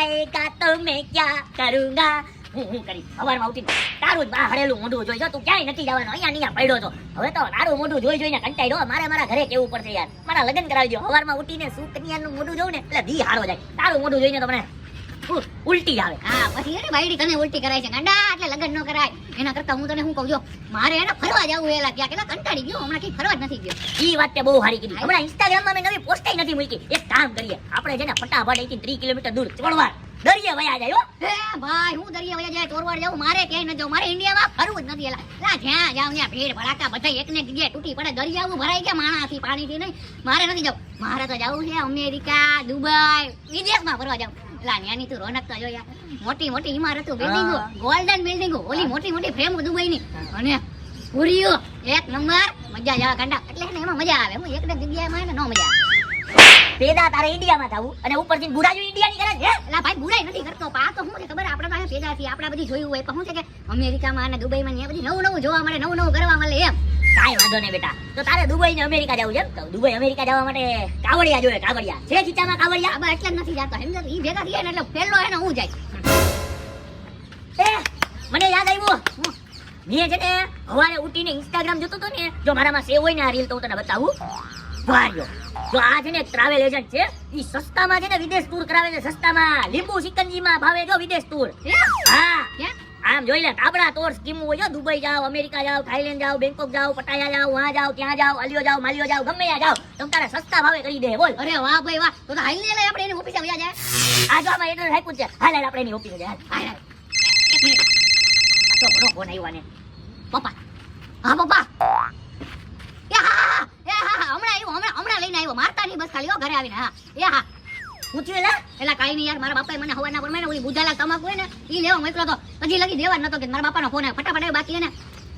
આએગા તો મેં ક્યા કरूंगा હું કરી સવારમાં ઉઠી તારું જ બા હડેલું મોઢું જોઈ જો તું ક્યાંય નથી જવાનો, અહીંયા અહીંયા પડ્યો છો. હવે તો તારું મોઢું જોઈ જોઈને કંટાળ્યો. મારે મારા ઘરે કેવું પડશે યાર? મારા લગ્ન કરાવી દો સવારમાં ઉઠીને સુકન્યાનું મોઢું જોઉં ને એટલે ધી હારો જાય. તારું મોઢું જોઈને તો મને ઉ- ઉલટી આવે. હા પછી એને બાયડી તને ઉલટી કરાય છે. ગાંડા એટલે લગ્ન ન કરાય. એના કરતા હું તને શું કહું મારે એને ફરવા જવું એલા ક્યાં કેટલા કંટાળી ગયો હમણાં કઈ ફરવા જ નથી ગયો. ઈ વાત તે બહુ સારી કીધી. હમણાં ઇન્સ્ટાગ્રામમાં મેં નવી પોસ્ટ નથી મૂકી. એક કામ કરીએ. આપણે છે ને ફટાફટ અહીંથી ત્રીસ કિલોમીટર દૂર ચોળવાર દરિયે વયા જાય હે. ભાઈ હું દરિયા વયા જાય ચોરવાડ જાઉં મારે ક્યાંય ન જાઉં. મારે ઇન્ડિયામાં ફરવું જ નથી એલા. લા જ્યાં જાઉં ત્યાં ભીડ ભડાકા બધા એકને એક જગ્યાએ તૂટી પડે. દરિયાવું ભરાઈ ગયા માણાથી પાણીથી નહીં. મારે નથી જવું મારે તો જવું છે અમેરિકા દુબઈ વિદેશમાં ફરવા જાઉં. લા તું રોનક તો જો યાર મોટી મોટી ઇમારતો બિલ્ડિંગો ગોલ્ડન બિલ્ડિંગો ઓલી મોટી મોટી ફ્રેમ દુબઈની. અને પૂરીઓ એક નંબર. મજા આવે કાંડા એટલે એને એમાં મજા આવે. હું એક જગ્યા જગ્યાએ ને નો મજા આવે. પેદા તારે ઇન્ડિયામાં થવું અને ઉપરથી બુરાજુ ઇન્ડિયાની કરે છે? હે? એલા ભાઈ બુરાઈ નથી કરતો. પા તો શું છે ખબર? આપણે અહીંયા પેદા થી આપણે બધી જોયું હોય. પણ શું છે કે અમેરિકામાં અને દુબઈમાં ને બધી નવું નવું જોવા મળે નવું નવું કરવા મળે એમ. કાંઈ વાંધો નહીં બેટા. તો તારે દુબઈ ને અમેરિકા જવું છે તો દુબઈ અમેરિકા જવા માટે કાવડિયા જોઈએ કાવડિયા. છે ખીચામાં કાવડિયા? આબા એટલે નથી જાતો. સમજો ઈ ભેગા થઈએ ને એટલે પેલો એને હું જાય. એ મને યાદ આવ્યું. મેં છે ને હવારે ઉઠીને ઇન્સ્ટાગ્રામ જોતો તો ને જો મારામાં સેવ હોય ને આ રીલ તો હું તને બતાવું. વાર્યો. જો આ છે ને ટ્રાવેલ એજન્ટ છે. ઈ સસ્તામાં છે ને વિદેશ ટૂર કરાવે છે. સસ્તામાં લીંબુ સિકંજીમાં ભાવે જો વિદેશ ટૂર હે? આમ જોઈ લે આપણા તોર સ્કીમ હોય જો દુબઈ જાઓ અમેરિકા જાઓ થાઈલેન્ડ જાઓ બેંકોક જાઓ પટાયા જાઓ વહાં જાઓ ત્યાં જાઓ અલિયો જાઓ માલિયો જાઓ ગમે ત્યાં જાઓ તમ તારે સસ્તા ભાવે કરી દે બોલ. અરે વાહ ભાઈ વાહ તો હાલ ને આપણે એની ઓફિસે વયા જાય. આ જો આમાં એટલે આપ્યું છે હાલ હાલ આપણે એની ઓફિસે જાય હાલ. હાલ, હાલ. એક મિનિટ. આ તો ઘણો ફોન આવ્યો ને પપ્પા. હા પપ્પા. એ હા હા એ હા હા હમણાં આવ્યો હમણાં હમણાં લઈને આવ્યો મારતા નહીં બસ ખાલી હો ઘરે આવીને હા. એ હા. હું લે એલા કાઈ નહીં યાર મારા બાપાએ મને હવાના પ્રમાણે ઓલી બુધાલા તમાકુ હોય ને એ લેવા મોકલો તો. પછી લગી દેવા નતો કે મારા બાપાનો ફોન આવ્યો. ફટાફટ આવ્યો બાકી એને.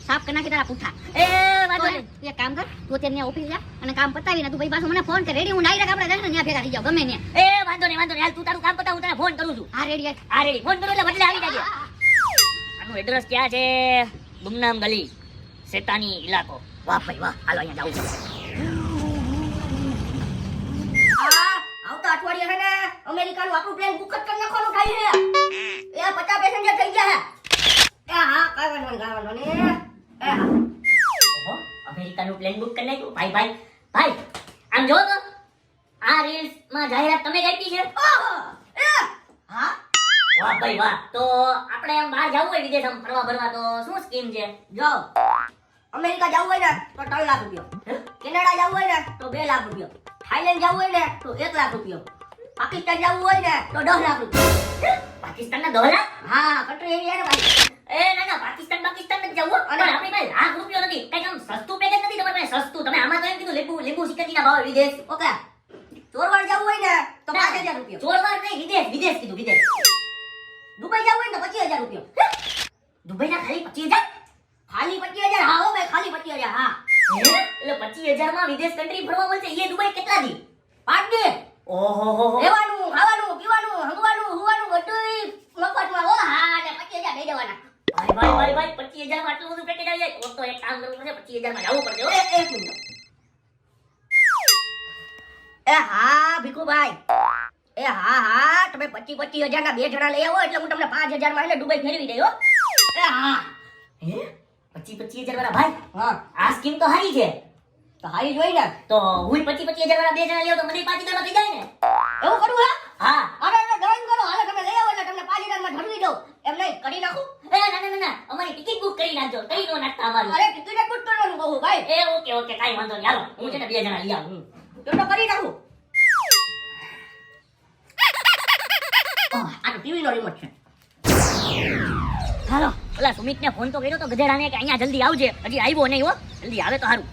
સાફ કરી નાખી તારા પૂઠા. એ વાંધો નહીં. એક કામ કર તું ત્યાં ઓફિસ જા અને કામ પતાવીને તું પછી પાછું મને ફોન કર. રેડી હું ડાયરેક્ટ આપણે દર્શન ત્યાં ભેગા થઈ જાવ ગમે ને એ વાંધો નહીં વાંધો નહીં. હાલ તું તારું કામ પતા હું તને ફોન કરું છું. હા રેડી હા રેડી ફોન કરું એટલે બદલે આવી જાજે. આનું એડ્રેસ ક્યાં છે? ગુમનામ ગલી શેતાની ઇલાકો. વાહ ભાઈ વાહ. હાલો અહીંયા જાઉં છે. અમેરિકાનું આપણું પ્લેન બુક જ કરી નાખવાનું થઈ છે. એ પચાસ પેસેન્જર થઈ ગયા છે. એ હા કાંઈ વાંધો નહીં કાંઈ વાંધો નહીં. એ હા. ઓહો અમેરિકાનું પ્લેન બુક કરી નાખ્યું? ભાઈ ભાઈ ભાઈ આમ જો તો આ રીલ્સમાં જાહેરાત તમે જ આપી છે? ઓહો! એ હા. વાહ ભાઈ વાહ. તો આપણે એમ બહાર જવું હોય વિદેશ ફરવા ફરવા તો શું સ્કીમ છે? જો અમેરિકા જવું હોય ને તો ત્રણ લાખ રૂપિયા. કેનેડા જવું હોય ને તો બે લાખ રૂપિયા. થાઈલેન્ડ જવું હોય ને તો એક લાખ રૂપિયા. પાકિસ્તાન જવું હોય ને તો દસ લાખ રૂપિયા. પાકિસ્તાનના દોહલા હા કન્ટ્રી એવી ને ભાઈ. એ ના ના પાકિસ્તાન પાકિસ્તાન નથી જવું અને આપણી પાસે લાખ રૂપિયો નથી. કંઈક આમ સસ્તું પેકેજ નથી તમારી પાસે સસ્તું. તમે આમાં તો એમ કીધું લીંબુ લીંબુ સિક્કજી ના ભાવ વિદેશ. ઓકે. ચોરવાડ જવું હોય ને તો પાંચ હજાર રૂપિયા. ચોરવાડ નહીં વિદેશ વિદેશ કીધું વિદેશ. દુબઈ જવું હોય ને પચીસ હજાર રૂપિયા. દુબઈના ખાલી પચીસ હજાર? ખાલી પચીસ હજાર? હા હો ભાઈ ખાલી પચીસ હજાર હા. એટલે પચીસ હજારમાં વિદેશ કન્ટ્રી ફરવા મળશે. એ દુબઈ કેટલા દી? પાંચ દે. ઓહો રહેવાનું ખાવાનું પીવાનું હંગવાનું હુવાનું બધું મફતમાં હો હા ને પચીસ હજાર દઈ દેવાના. ભાઈ ભાઈ ભાઈ ભાઈ પચીસ હજારમાં આટલું બધું પેકેજ આવી જાય? તો તો એક કામ કરવું પડશે પચીસ હજારમાં જવું પડશે હો. એ એક મિનિટ. એ હા ભીખુભાઈ. એ હા હા તમે પચીસ પચીસ હજાર ના બે જણા લઈ આવો એટલે હું તમને પાંચ હજારમાં દુબઈ ફેરવી દઈ હો. એ હા. હે? પચીસ પચીસ હજાર વાળા ભાઈ? હા આ સ્કીમ તો સારી છે. તો હારી જોઈ ને તો હું પચી પચી હજાર વાળા બે જણા લેવ તો મને પાંચ હજારમાં થઈ જાય ને. એવું કરવું હા? હા. અરે અરે ડ્રોઈંગ કરો. હાલે તમે લઈ આવો એટલે તમને પાંચ હજારમાં ઢળવી દઉં. એમ નહીં કરી નાખું? એ ના ના ના અમારી ટિકિટ બુક કરી નાખજો. કઈ નો નાખતા અમારું. અરે ટિકિટ બુક કરવાનું કહું ભાઈ. એ ઓકે ઓકે કાઈ વાંધો નહીં. હાલો હું છે ને બે જણા લઈ આવું. તો તો કરી નાખું. આ તો ટીવી નો રિમોટ છે. હાલો ઓલા સુમિત ને ફોન તો કર્યો તો ગધેડાને કે અહીંયા જલ્દી આવજે. હજી આવ્યો નહીં હો. જલ્દી આવે તો સારું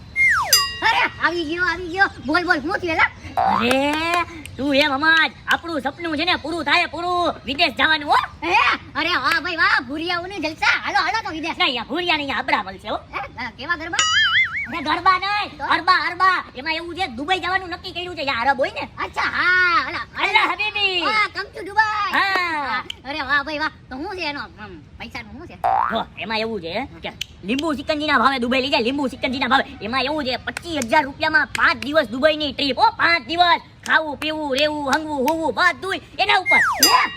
અરે આવી ગયો આવી ગયો. બોલ બોલ હું થયું અરે તું એમ અમાજ. આપણું સપનું છે ને પૂરું થાય પૂરું વિદેશ જવાનું હો. હે અરે વાહ ભાઈ વાહ ભૂરિયાઓને જલસા. હાલો હાલો તો વિદેશ. ના અહીંયા ભૂરિયા નહીં આબરા મળશે હો. કેવા ગરબા? અરે ગરબા નહીં અરબા અરબા એમાં એવું છે દુબઈ જવાનું નક્કી કર્યું છે યાર અરબ હોય ને. અચ્છા હા અલા હબીબી. હા કમ ટુ દુબઈ હા. અરે વાહ ભાઈ વાહ. તો શું છે એનો પૈસા નું શું છે? જો એમાં એવું છે કે લીંબુ સિકંજીના ભાવે દુબઈ લઈ જાય લીંબુ સિકંજીના ભાવે. એમાં એવું છે પચીસ હજાર રૂપિયામાં પાંચ દિવસ દુબઈની ટ્રીપ ઓ પાંચ દિવસ. ખાવું પીવું રેવું હંગવું હોવું બધું એના ઉપર.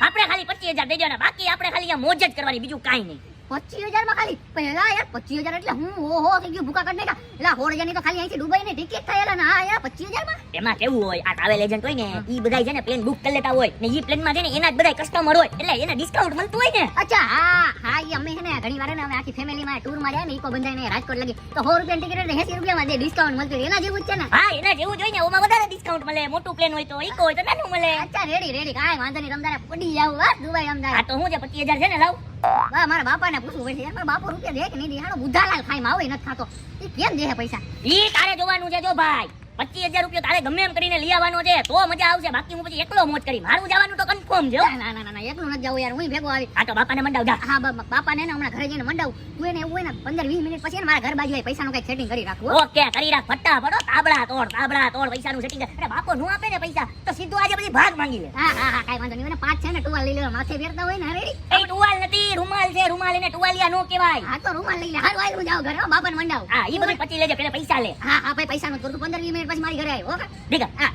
આપણે ખાલી પચીસ હજાર દઈ દેવાના. બાકી આપણે ખાલી મોજ જ કરવાની બીજું કાંઈ નહીં. પચીસ હજારમાં ખાલી. પહેલા યાર પચીસ હજાર એટલે હું ઓહો થઈ ગયું ભૂકા કરી નાખ્યા. એટલે સોળ હજારની તો ખાલી અહીંથી દુબઈ ની ટિકિટ થયેલા ના યાર પચીસ હજારમાં? એમાં કેવું હોય આ ટ્રાવેલ એજન્ટ હોય ને એ બધા છે ને પ્લેન બુક કરી લેતા હોય. ને પ્લેનમાં છે ને એના જ બધા કસ્ટમર હોય. એટલે એને ડિસ્કાઉન્ટ મળતું હોય ને. અચ્છા હા હા એ અમે છે ને ઘણી વાર અમે આખી ફેમિલી માં ટૂરમાં જાય ને ઇકો બંધાઈને રાજકોટ લગી. તો સો રૂપિયા ટિકિટ એટલે એસી રૂપિયામાં જે ડિસ્કાઉન્ટ મળતું એના જેવું જ છે ને. હા એના જેવું જ હોય ને ઓમાં વધારે ડિસ્કાઉન્ટ મળે. મોટું પ્લેન હોય તો ઈકો હોય તો નાનું મળે. અચ્છા રેડી રેડી કાંઈ વાંધો નહીં તમતારે પડી જાવ વાત દુબઈ આ તો હું છે પચીસ હજાર છે ને લાવ. વાહ મારા બાપાને પૂછવું પડશે. યાર મારા બાપો રૂપિયા દે કે નહીં દે? હાલો બુધાલાલ ખાઈ માં આવે, નથી ખાતો એ કેમ દે પૈસા? ઈ તારે જોવાનું છે, જો ભાઈ. પચીસ હજાર રૂપિયા તારે ગમે એમ કરીને લઈ આવવાનો છે તો મજા આવશે. બાકી હું પછી એકલો મોજ કરી મારું જવાનું તો કન્ફર્મ છે ના ના ના એકલો ન જાવ યાર હું ભેગો આવી. હા તો બાપાને મંડાવ જા. હા બાપાને ને હમણાં ઘરે જઈને મંડાવ. તું એને એવું હોય ને પંદર વીસ મિનિટ પછી મારા ઘર બાજુ પૈસાનું કઈ સેટિંગ કરી રાખવું. ઓકે કરી રાખ ફટાફટ. તાબડા તોડ તાબડા તોડ પૈસાનું સેટિંગ અરે બાપો નું આપે ને પૈસા? તો સીધું આજે પછી ભાગ માંગી લે. હા હા હા કાંઈ વાંધો નહીં. મને પાંચ છે ને ટુવાલ લઈ લેવા. માથે ફેરતા હોય ને રેડી? એ ટુવાલ નથી રૂમાલ છે રૂમાલ એને ટુવાલિયા નો કહેવાય. હા તો રૂમાલ લઈ લે. હાલ વાય હું જાઉં ઘરે બાપાને મંડાવ. હા એ બધું પછી લેજે પેલા પૈસા લે. હા હા ભાઈ પૈસાનું તું પંદર વીસ મિનિટ પછી મારી ઘરે આવ્યો ઓકે ઠીક હા.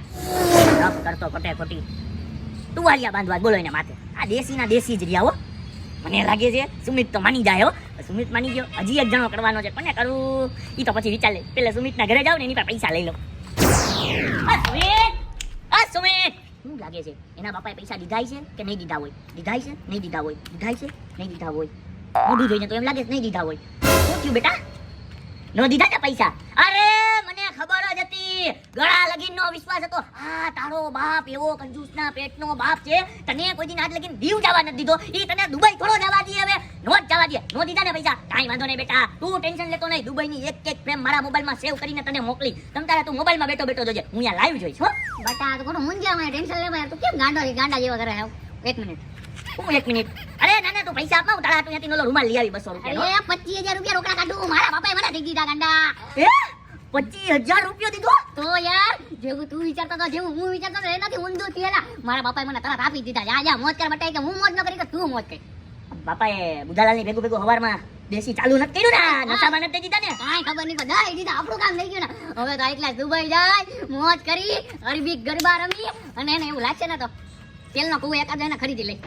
રફ કરતો કટે ખોટી. તુવાલિયા બાંધવા બોલો એને માથે. આ દેશીના દેશી જ રહ્યા હો. મને લાગે છે સુમિત તો માની જાય હો. સુમિત માની ગયો. હજી એક જણો કરવાનો છે. કોને કરું? એ તો પછી વિચાર લે. પેલા સુમિતના ઘરે જાવ ને એની પાસે પૈસા લઈ લો સુમિત! આ સુમિત! શું લાગે છે? એના બાપાએ પૈસા દીધા છે કે નહીં દીધા હોય? દીધા છે? નહીં દીધા હોય. દીધા છે? નહીં દીધા હોય. મોઢું જોઈને તો એમ લાગે છે નહીં દીધા હોય. શું થયું બેટા? નો દીધા ને પૈસા? અરે મને ખબર જ ગળા લગીન નો વિશ્વાસ હતો. આ તારો બાપ એવો કંજૂસ ના પેટ નો બાપ છે. તને કોઈ દિન આજ લગીન દીવ જવા નથી દીધો. ઈ તને દુબઈ થોડો જવા દે હવે. નો જવા દે. નો દીધા ને પૈસા. કાઈ વાંધો નહીં બેટા. તું ટેન્શન લેતો નહીં. દુબઈ ની એક એક ફ્રેમ મારા મોબાઈલમાં સેવ કરીને તને મોકલી. તમ તારે તું મોબાઈલમાં બેઠો બેઠો જોજે. હું અહીંયા લાઈવ જોઈશ હો. બટા તો કોણ મૂંઝ્યા મને ટેન્શન લેવા તું કેમ ગાંડો ગાંડા જેવા કરે છે? એક મિનિટ. હું એક મિનિટ. અરે ના ના તું પૈસા આપા હું તારા તું ત્યાંથી નોલો રૂમાલ લઈ આવી બસો રૂપિયા પચીસ હજાર રૂપિયા રોકડા કાઢું. મારા બાપાએ મને દીધી દીધા ગાંડા. પચીસ હજાર રૂપિયો દીધો? તો યાર જેવું તું વિચારતો હતો જેવું હું વિચારતો હતો એનાથી ઊંધું થયેલા. મારા બાપાએ મને તરત આપી દીધા. જા જા મોજ કર બટાઈ કે હું મોજ ન કરી તો તું મોજ કરી. બાપાએ બુધાલાલની ભેગું ભેગું હવારમાં દેશી ચાલુ નથી કર્યું ને? નશામાં નથી દીધા ને? કાંઈ ખબર નહીં પણ દઈ દીધા. આપણું કામ થઈ ગયું ને. હવે તો એકલા દુબઈ જાય મોજ કરી અરબી ગરબા રમી અને એને એવું લાગશે ને તો તેલનો કુવો એકાદ એને ખરીદી લઈ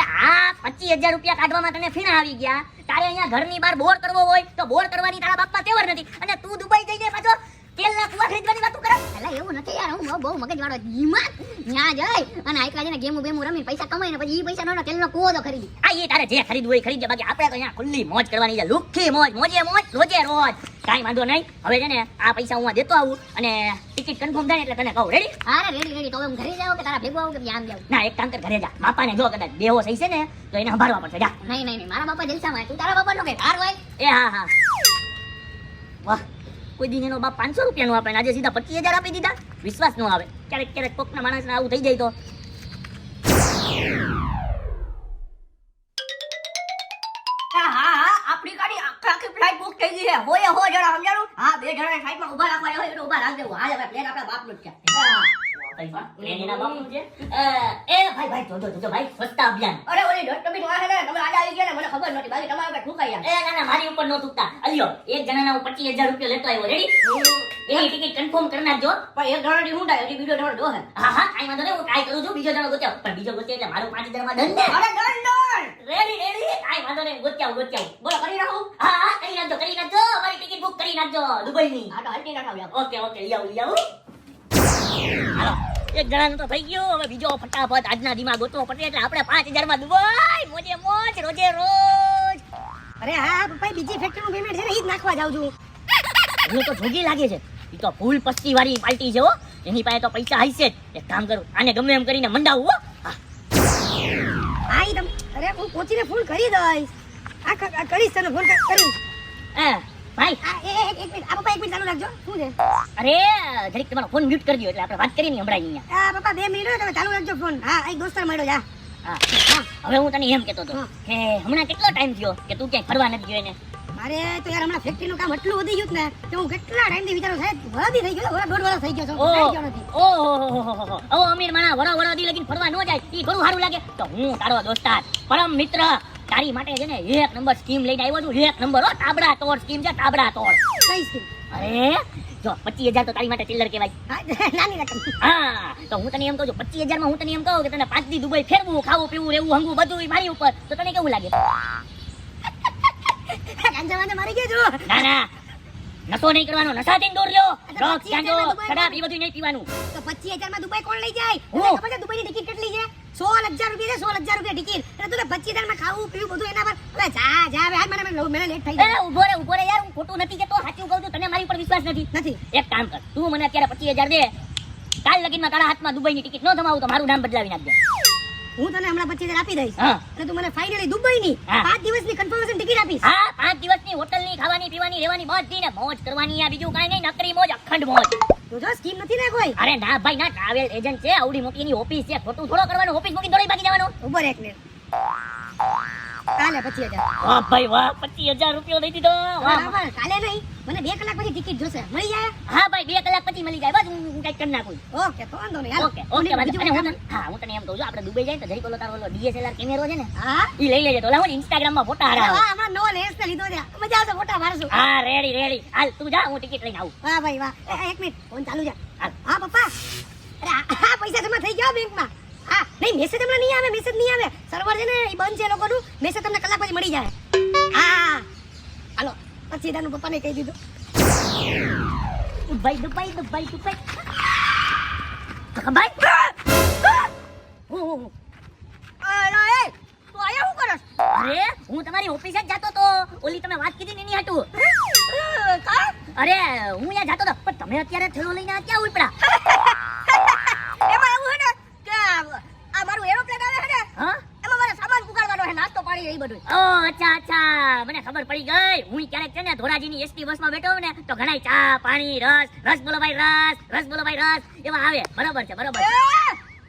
આ પચીસ હજાર રૂપિયા કાઢવામાં તને ફીણા આવી ગયા. તારે અહીંયા ઘરની બહાર બોર કરવો હોય તો બોર કરવાની તારા બાપમાં તેવર નથી. અને તું દુબઈ જઈને પાછો તેલના કુવા ખરીદવાની વાતું કરે. એટલે એવું નથી યાર હું બહુ- મગજ વાળો જઈ. અને એકલા જઈને ગેમું બેમું રમીને પૈસા કમાઈને પછી ઈ પૈસા નો તેલનો કુવો તો ખરીદી. આ એ તારે જે ખરીદવું હોય ખરીદજે. બાકી આપણે તો અહીંયા ખુલ્લી મોજ કરવાની છે. લુખ્ખી મોજ મોજે મોજ રોજે રોજ. કાંઈ વાંધો નહીં. હવે છે ને આ પૈસા હું દેતો આવું અને ટિકિટ કન્ફર્મ થાય એટલે તને કહું. રેડી રેડી રેડી તો હું ઘરે કે તારા ભેગું આવું કે આમ જાઉં? ના એક કામ કર ઘરે જા. બાપાને જો કદાચ દેવો સહી છે ને તો એને સંભાળવા પડશે. જા. નહીં નહીં નહીં. મારા બાપા જલસામાં તું તારા બાપા નો કે તાર હોય? એ હા હા. વાહ. કોઈ દિન એનો બાપ પાંચસો રૂપિયાનું આપે આજે સીધા પચીસ હજાર આપી દીધા. વિશ્વાસ નો આવે. ક્યારેક ક્યારેક કોકના માણસને આવું થઈ જાય તો. હા હા હા, આપણી ગાડી આખા થઈ ગઈ છે. હોય હો જણા સમજાણું? હા, બે જણા ફ્લાઇટમાં ઊભા રાખવા હોય ઊભા રાખ દેવું. હવે પ્લેન આપણા બાપનું જ છે. હા. એના બાપનું છે. એ ભાઈ ભાઈ જોજો જોજો ભાઈ સ્વચ્છતા અભિયાન. અરે ઓલી ડસ્ટબિન વાળા છે ને તમે આજે આવી ગયા ને મને ખબર નહોતી. બાકી તમારા ઉપર ઠુકાઈ આમ. એ ના ના મારી ઉપર નો તૂટતા અલ્યો એક જણાના હું પચીસ રૂપિયા લેતો આવ્યો. રેડી એની ટિકિટ કન્ફર્મ કરી નાખજો. પણ એક જણાની હું થાય બીજો જણો ડો હે. હા હા કાંઈ વાંધો નહીં હું ટ્રાય કરું છું. બીજો જણો પણ બીજો ગોત્યા એટલે મારું પાંચ હજારમાં ધન અરે ડન ડન રેડી રેડી કાંઈ વાંધો નહીં ગોત્યાવ ગોત્યાવ બોલો કરી નાખું? હા હા કરી નાખજો કરી નાખજો. અમારી ટિકિટ બુક કરી નાખજો દુબઈની. હા તો હલતી ના ઓકે ઓકે લઈ આવું લઈ આવું હાલો એક જણાનું તો થઈ ગયું. હવે બીજો ફટાફટ આજના દિમાગ ગોતવો પડશે એટલે આપણે પાંચ હજારમાં દુબઈ મોજે મોજ રોજે રોજ. અરે હા પપ્પા બીજી ફેક્ટરીનું પેમેન્ટ છે ને એ જ નાખવા જાઉં છું. મને તો જોગી લાગે છે. એ તો ફૂલ પસ્તી વાળી પાર્ટી છે હો. એની પાસે તો પૈસા હશે જ. એક કામ કરું આને ગમે એમ કરીને મંડાવું હો. હા, ઈ તમ અરે હું પોચીને ફોન કરી દઈશ. આ કરીશ તને ફોન કરીશ હા, ભાઈ. એક મિનિટ આ પપ્પા એક મિનિટ ચાલુ રાખજો. શું છે? અરે જરીક તમારો ફોન મ્યુટ કરી દો એટલે આપણે વાત કરીએ ને હમણાં અહીંયા. આ પપ્પા બે મિનિટ તમે ચાલુ રાખજો ફોન હા એક દોસ્તાર મળ્યો જા. હવે હું તને એમ કહેતો હતો કે હમણાં કેટલો ટાઈમ થયો કે તું ક્યાંય ફરવા નથી ગયો એને? મારે તો યાર હમણાં ફેક્ટરીનું કામ એટલું વધી ગયું ને કે હું કેટલા ટાઈમથી વિચારું સાહેબ વરદી થઈ ગયો વરસ દોઢ વરસ થઈ ગયો છું ગયો નથી. ઓહો ઓ અમીર માણા વડા વડા દી લગીન ફરવા ન જાય એ ઘણું સારું લાગે? તો હું તારો દોસ્તાર પરમ મિત્ર તારી માટે છે ને એક નંબર સ્કીમ લઈને આવ્યો છું. એક નંબર હો તાબડા તોડ સ્કીમ છે તાબડા તોડ કઈ સ્કીમ અરે જો પચીસ હજાર તો તારી માટે ચિલ્લર કહેવાય. નાની રકમ. હા તો હું તને એમ કહું છું પચીસ હજારમાં હું તને એમ કહું કે તને પાંચ દી દુબઈ ફેરવું ખાવું પીવું રહેવું હંગવું બધું મારી ઉપર. તો તને કેવું લાગે? મારી ગયો ના ના. નશો નહીં કરવાનો નશાથી દૂર રહ્યો. ડ્રગ્સ ગાંજો શરાબ એ બધું નહીં પીવાનું. તો પચીસ હજારમાં દુબઈ કોણ લઈ જાય? હું. દુબઈ ખબર છે દુબઈની ટિકિટ કેટલી છે? સોળ હજાર રૂપિયા સોળ હજાર રૂપિયા ટિકિટ. એટલે તું પચીસ હજારમાં ખાવું પીવું બધું એના પર. અરે જા જા હવે મને મને લેટ થઈ જાય ઊભો રે ઊભો રે યાર હું ખોટું નથી કે તો સાચું કહું છું તને મારી ઉપર વિશ્વાસ નથી. નથી. એક કામ કર તું મને અત્યારે પચીસ હજાર દે. કાલ લગીનમાં તારા હાથમાં દુબઈની ટિકિટ ન થમાવું તો મારું નામ બદલાવી નાખજે. હું તને હમણાં પચીસ આપી દઈશ. અને તું મને ફાઇનલી દુબઈની હા. પાંચ દિવસની કન્ફર્મેશન ટિકિટ આપીશ. હા પાંચ દિવસની હોટલની ખાવાની પીવાની રહેવાની બધી ને મોજ કરવાની આ બીજું કઈ નહીં નકરી મોજ અખંડ મોજ. તો જો સ્કીમ નથી ને કોઈ? અરે ના ભાઈ ના ટ્રાવેલ એજન્ટ છે આવડી મોટી એની ઓફિસ છે ખોટું થોડો કરવાનું ઓફિસ મૂકી દોડી ભાગી જવાનું. ઊભો એક મિનિટ કાલે પચીસ હજાર. વાહ ભાઈ વાહ પચીસ હજાર રૂપિયો દઈ દીધો. બરાબર કાલે નહીં. મને બે કલાક પછી ટિકિટ જોશે. મળી જાય? હા ભાઈ બે કલાક પછી મળી જાય. બસ હું હું કરી નાખું. ઓકે તો વાંધો નહીં. ઓકે ઓકે અને હું હા હું તને એમ કહું છું આપણે દુબઈ જાય તો જરી પેલો તારો ડીએસએલઆર કેમેરો છે ને હા? લઈ લેજે. તો લાવો ને Instagram માં ફોટા હારા આવે. હમણાં નવો લેન્સ લીધો છે. મજા આવશે ફોટા મારશું. હા રેડી રેડી હાલ તું જા હું ટિકિટ લઈને આવું. વાહ ભાઈ વાહ. એક મિનિટ ફોન ચાલુ છે. હા પપ્પા. અરે આ પૈસા જમા થઈ ગયા બેંકમાં. હા નહીં મેસેજ તમને નહીં આવે મેસેજ નહીં આવે. સર્વર છે ને એ બંધ છે લોકોનું. મેસેજ તમને કલાક પછી મળી જાય. હા હાલો પછી એનું પપ્પાને કહી દીધું. દુબઈ દુબઈ દુબઈ દુબઈ ભાઈ હું, અરે હું તમારી ઓફિસે જ જાતો તો. ઓલી તમે વાત કીધી ને એની હાટુ. અરે હું ત્યાં જતો તો. પણ તમે અત્યારે થેલો લઈને ક્યાં ઉપડા એમાં એવું છે ને કે આ આ મારું એરોપ્લેન આવે છે ને હા એમાં મારે સામાન પુગાડવાનો છે નાસ્તો પાણી એ બધું. ઓ અચ્છા અચ્છા. મને ખબર પડી ગઈ. હું ક્યારેક છે ને ધોરાજીની એસટી બસમાં બેઠો ને તો ઘણાય ચા પાણી રસ રસ બોલો ભાઈ રસ રસ બોલો ભાઈ રસ. એવા આવે. બરાબર છે બરાબર.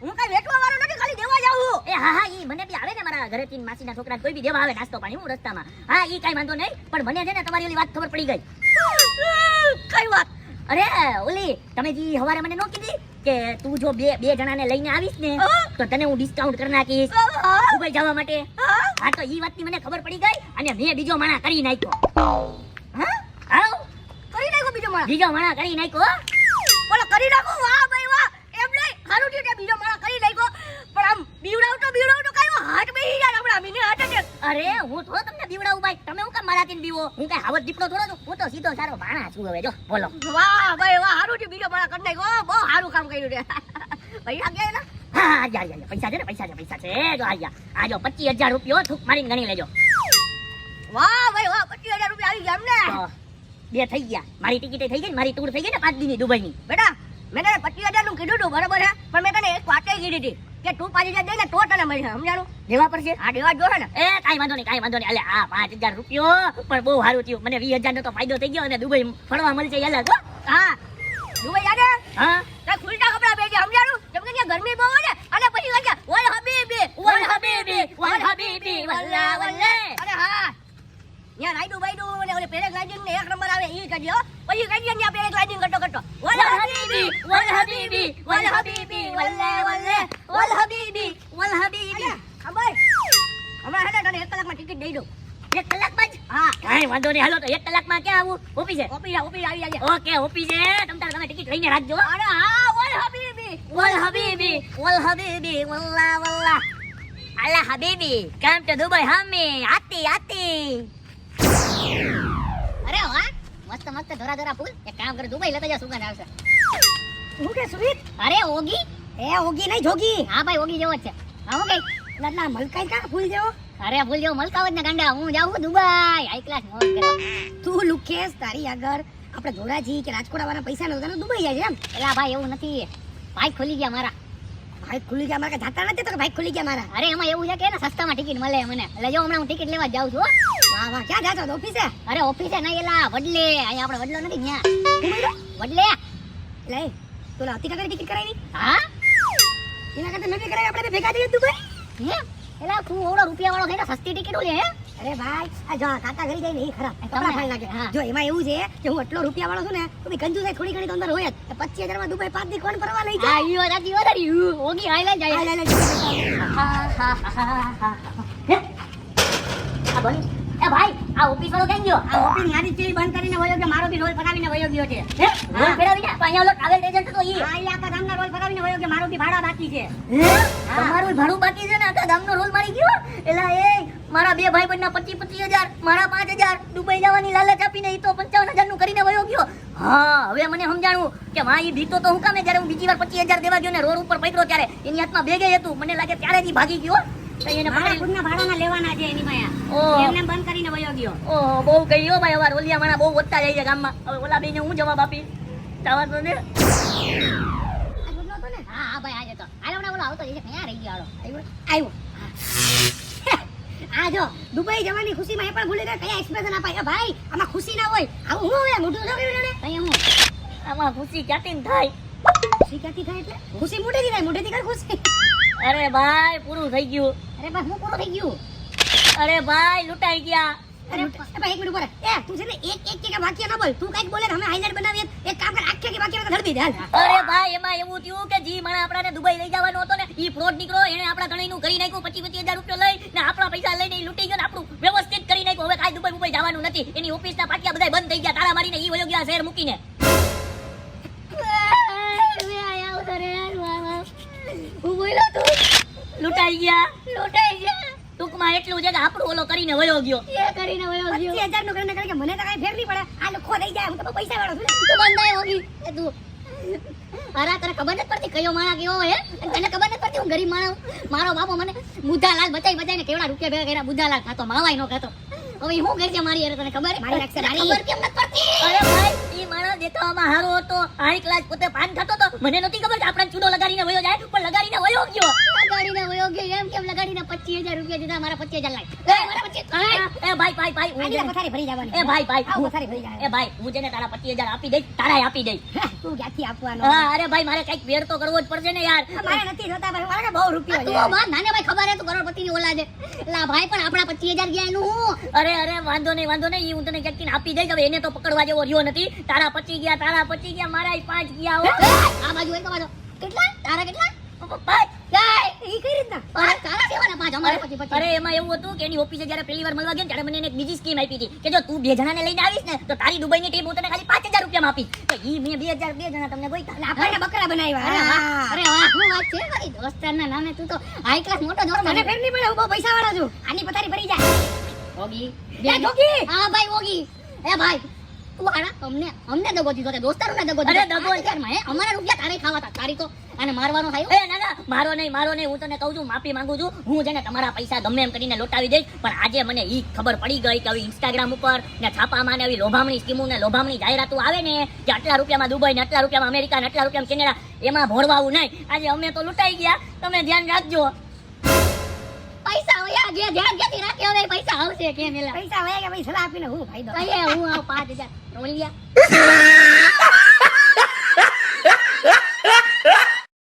હું કઈ વેઠવા વાળો નથી ખાલી દેવા જાઉં એ હા હા ઈ મને બી આવે ને મારા ઘરેથી ને માસીના છોકરા કોઈ બી દેવા આવે નાસ્તો પાણી હું રસ્તામાં. હા ઈ કઈ વાંધો નહીં પણ મને છે ને તમારી ઓલી વાત ખબર પડી ગઈ. કઈ વાત અરે ઓલી તમે જે હવારે મને નો કીધી કે તું જો બે બે જણાને લઈને આવીશ ને તો તને હું ડિસ્કાઉન્ટ કરી નાખીશ. દુબઈ જવા માટે. હા. તો ઈ વાતની મને ખબર પડી ગઈ અને મેં બીજો માણા કરી નાખ્યો. હા? આવ કરી નાખો બીજો માણા. બીજો માણા કરી નાખ્યો બોલો કરી નાખો? વાહ ભાઈ વાહ. એમ નહીં સારું થયું કે બીજો માણા કરી નાખ્યો. પણ આમ બીવડાવતો બીવડાવતો બીવડાવ તો કયો હાથ બેહી જાય આપણા મીને હાથ અટેક અરે હું થોડો તમને બીવડાવું ભાઈ તમે હું કામ બીવો. હું કઈ હાવત દીપડો થોડો છું? હું તો સીધો સારો ભાણા છું હવે જો બોલો. વાહ ભાઈ વાહ સારું છે બીજો ભાણા કરી નાખ્યો બહુ સારું કામ કર્યું છે. આ ગયા એના? હા હા યા યા પૈસા છે ને પૈસા છે પૈસા છે. જો આયા આ જો પચીસ હજાર રૂપિયો થૂક મારીને ગણી લેજો. વાહ ભાઈ વાહ પચીસ હજાર રૂપિયા આવી ગયા અમને. બે થઈ ગયા. મારી ટિકિટે થઈ ગઈ મારી ટૂર થઈ ગઈ ને પાંચ દુબઈ દુબઈની. બેટા મેં તને હજારનું કીધું હતું બરોબર છે? પણ મેં તને એક વાતે કીધી હતી. કે તું પાંચ હજાર દે ને તો તને મળશે સમજાણું? દેવા પડશે? આ દેવા જો ને. એ કાંઈ વાંધો નહીં કાંઈ વાંધો નહીં. અલે આ પાંચ હજાર રૂપિયો પણ બહુ સારું થયું. મને વીસ હજાર નો તો ફાયદો થઈ ગયો અને દુબઈ ફરવા મળશે અલગ હો. હા. દુબઈ જાને હા. તાર ખુલતા કપડા પહેરજે સમજાણું? જેમ કે ગરમી બહુ હોય ને અને પછી ઓય હબીબી વલ હબીબી વલ હબીબી વલ્લા વલ્લે. અરે હા ત્યાં રાઈડું બાઈડું અને ઓલે પેરેગ્લાઇડિંગ ને એક નંબર આવે ઈ કરજો પછી દે ત્યાં પેરેગ્લાઇડિંગ કરતો કરતો? વલ હબીબી વલ હબીબી વલ હબીબી વલ્લે વલ્લે વલ હબીબી. વલ હબીબી ખબર? હમણાં હેને તને એક કલાકમાં ટિકિટ દઈ દઉં. એક કલાકમાં જ? હા. કાંઈ વાંધો નહીં. હાલો તો એક કલાકમાં ક્યાં આવું? છે ઓફિસ ઓફિસ આવી જાય ઓકે ઓફિસે. તમ તારે તમે ટિકિટ લઈને રાખજો અરે હા ઓય હબીબી. વલ હબીબી. વલ હબીબી વલ્લા વલ્લા. અલા હબીબી કામ તો દુબઈ હમી આતી આતી. અરે વાહ મસ્ત મસ્ત ધોરા ધોરા ફૂલ. એક કામ કર દુબઈ લેતા જા સુગંધ આવશે. હું કે સુમિત? અરે ઓગી? એ ઓગી નહીં જોગી. હા ભાઈ ઓગી જેવો જ છે. હા હું કઈ લડના મલકાઈ કા ફૂલ જેવો? અરે ફૂલ જેવો મલકાવત ને ગાંડા. હું જાઉં દુબઈ. હાઈ ક્લાસ મોજ કરવા તું લુકેશ તારી આગળ આપણે ધોરાજી કે રાજકોટ આવવાના પૈસા નહોતા દુબઈ જાય છે એમ. એલા ભાઈ એવું નથી. ભાઈ ખુલી ગયા મારા. ભાઈ ખુલી ગયા મારા જાતા નથી તો કે ભાઈ ખુલી ગયા મારા. અરે એમાં એવું છે કે ને સસ્તામાં ટિકિટ મળે મને. એટલે જો હમણાં હું ટિકિટ લેવા જાઉં છું. વાહ વાહ ક્યાં જાતો ઓફિસે? અરે ઓફિસે નહીં એલા વડલે. અહીંયા આપણે વડલો નથી ત્યાં. વડલે. લે તો લાતી કાકા ટિકિટ કરાવી હા? એના કરતા મેં કરાવી આપણે ભેગા જઈએ દુબઈ. હે? એલા ખૂબ ઓળો રૂપિયા વાળો થઈને સસ્તી ટિકિટ લે હે? અરે ભાઈ આ જો આ કાકા ઘરે જઈને એ ખરાબ. કપડા ફાડી નાખે. જો એમાં એવું છે કે હું એટલો રૂપિયા વાળો છું ને તો બી થોડી ઘણી તો અંદર હોય જ. પચીસ હજારમાં દુબઈ પાંચ દી કોણ ફરવા લઈ જાય. ઈ વાત સાચી વાત ઓગી હાઈલાઈટ જાય. આ લે, લે, લે. હા, હા, હા, હા, હા. આ બની. એ ભાઈ આ ઓફિસ વાળો કેમ ગયો? આ ઓફિસ મારી ચીલ બંધ કરીને વયો ગયો મારો બી રોલ ફરાવીને વયો ગયો છે. હે? રોલ ફેરવીને તો અહીંયા ઓલો ટ્રાવેલ એજન્ટ હતો ઈ. ઈ આખા ગામના રોલ ફરાવીને વયો ગયો મારો બી ભાડા બાકી છે. તમારું ભાડું બાકી છે ને? આખા ગામનો રોલ મારી ગયો? એલા એ મારા બે ભાઈ બંધના પચીસ પચીસ હજાર મારા પાંચ હજાર દુબઈ જવાની લાલચ આપીને ઈ તો પંચાવન હજારનું કરીને વયો ગયો. હા હવે મને સમજાણું કે માં ઈ બીતો તો હું કામે? જ્યારે હું બીજી વાર પચીસ હજાર દેવા ગયો ને રોડ ઉપર પકડ્યો ત્યારે એની હાથમાં બેગે હતું. મને લાગે ત્યારે જ ભાગી ગયો. ગયો. બહુ હો ભાઈ અવાર ઓલિયા માણા બહુ વધતા જાય છે ગામમાં. હવે ઓલા બેને હું જવાબ આપી? જવા તો આ ને? હા હા ભાઈ આજે તો. હાલો હમણાં આવતો જશે. ક્યાં રહી ગયો આવ્યો? આવ્યો. આ જો દુબઈ જવાની ખુશીમાં એ પણ ભૂલી ગયા કયા એક્સપ્રેશન અપાય ભાઈ આમાં ખુશી ના હોય. આવું હું હવે મોઢું જો હું? આમાં ખુશી ક્યાંથી થાય? ખુશી ક્યાંથી થાય એટલે? ખુશી મોઢેથી થાય મોઢેથી કર ખુશી. અરે ભાઈ પૂરું થઈ ગયું. અરે બસ હું પૂરું થઈ ગયું? અરે ભાઈ લૂંટાઈ ગયા. અરે ભાઈ એક મિનિટ ઊભા એ તું છે ને એક એક કે વાક્ય ન બોલ. તું કંઈક બોલે અમે હાઈલાઈટ બનાવીએ. એક કામ કર આખે આખી વાક્ય તો ધરતી હાલ. અરે ભાઈ એમાં એવું થયું કે જી માણા આપણાને દુબઈ લઈ જવાનો હતો ને ઈ ફ્રોડ નીકળો એને આપણા ધણીનું કરી નાખ્યું પચીસ પચીસ હજાર રૂપિયા લઈ ને આપણા પૈસા લઈને લૂંટી ગયો ને આપણું વ્યવસ્થિત કરી નાખ્યું. હવે કાંઈ દુબઈ દુબઈ જવાનું નથી. એની ઓફિસના પાટિયા બધા બંધ થઈ ગયા તારા મારીને ઈ વયો ગયા શહેર મૂકીને. બોલ્યો તું? લૂંટાઈ ગયા? લૂંટાઈ ગયા. ટૂંકમાં એટલું છે કે આપણું ઓલો કરીને વયો ગયો. એ કરીને વયો ગયો. પચીસ હજારનું કરીને કરે કે મને તો કઈ ફેર નહીં પડે. આ લોકો રહી જાય હું તો પૈસા વાળો છું. તું બંધાય હોગી. એ તું. મારા તને ખબર નથી પડતી કયો માણા કેવો હે? તને ખબર નથી પડતી હું ગરીબ માણસ મારો બાપો મને બુદ્ધાલાલ બચાઈ બચાઈને કેવડા રૂપિયા ભેગા કર્યા? બુદ્ધાલાલ ખાતો માવાય નો ખાતો. હવે હું શું કરશે મારી અરે તને ખબર મારી. ખબર કેમ નથી પડતી? અરે ભાઈ દેખાવામાં હારો હતો. આ ક્લાસ પોતે પાન થતો તો મને નથી ખબર કે આપણે ચૂડો લગાડીને વયો જાય, પણ લગાડીને વયો ગયો. લગાડીને વયો ગયો એમ કેમ લગાડીને 25000 રૂપિયા દીધા મારા પચીસ હજાર લાખ એ મારા પચીસ એ ભાઈ ભાઈ ભાઈ હું પથારી ભરી જવાની. એ ભાઈ ભાઈ હું- પથારી ભરી જાય એ ભાઈ હું જેને તારા 25000 આપી દઈ તારાય આપી દઈ તું ક્યાંથી આપવાનો? હા અરે ભાઈ મારે કંઈક વેર તો કરવો જ પડશે ને યાર. મારે નથી થતા ભાઈ મારે બહુ રૂપિયો તું છે. નાને ભાઈ ખબર હે તું કરોડપતિ ની ઓલાદ. લા ભાઈ પણ આપણા પચીસ હજાર ગયા એનું હું? અરે અરે વાંધો નહીં વાંધો નહીં હું તને ક્યાંક આપી દઈશ? હવે એને તો પકડવા જેવો રહ્યો નથી. તારા પચી ગયા તારા પચી ગયા મારા પાંચ ગયા હો. આ બાજુ એક બાજુ કેટલા? તારા કેટલા? પાંચ. જાય કઈ રીતના અરે તારા કેવાના પાંચ અમારે પછી પછી. અરે એમાં એવું હતું કે એની ઓફિસે જ્યારે પહેલી વાર મળવા ગયો ત્યારે મને એને એક બીજી સ્કીમ આપી હતી કે જો તું બે જણાને લઈને આવીશ ને તો તારી દુબઈની ટીમ હું તને ખાલી પાંચ હજાર રૂપિયામાં આપી તો ઈ મેં બે હજાર બે જણા તમને ગોઈતા આપણને બકરા બનાવ્યા. અરે વાહ હા. અરે વાહ શું વાત છે ભાઈ? દોસ્તારના નામે તું તો હાઈ ક્લાસ મોટો દોસ્ત મને ફેર નહીં પડે હું બહુ પૈસા વાળો છું. આની પથારી ભરી જાય ઓગી. એ જોગી! હા ભાઈ ઓગી. એ ભાઈ તું આના અમને અમને દગો દીધો તે દોસ્તારોને દગો દીધો? દગો પાંચ હે? અમારા રૂપિયા તારે ખાવા હતા તારી તો આને મારવાનો થાય એ ના ના મારો નહીં મારો નહીં હું તને કહું છું માફી માંગુ છું. હું છે ને તમારા પૈસા ગમે એમ કરીને લોટાવી દઈશ પણ આજે મને ઈ ખબર પડી ગઈ કે આવી ઇન્સ્ટાગ્રામ ઉપર ને છાપામાં ને આવી લોભામણી સ્કીમો ને લોભામણી જાહેરાતો આવે ને કે આટલા રૂપિયામાં દુબઈ ને આટલા રૂપિયામાં અમેરિકા ને આટલા રૂપિયામાં કેનેડા એમાં ભોળવાવું નહીં. આજે અમે તો લૂંટાઈ ગયા. તમે ધ્યાન રાખજો. પૈસા વયા કે ધ્યાન ક્યાંથી રાખે હવે પૈસા આવશે કે મેલા પૈસા વયા કે ભાઈ સલાહ આપીને હું ફાયદો. અહીંયા હું આવ પાંચ હજાર. રોલિયા.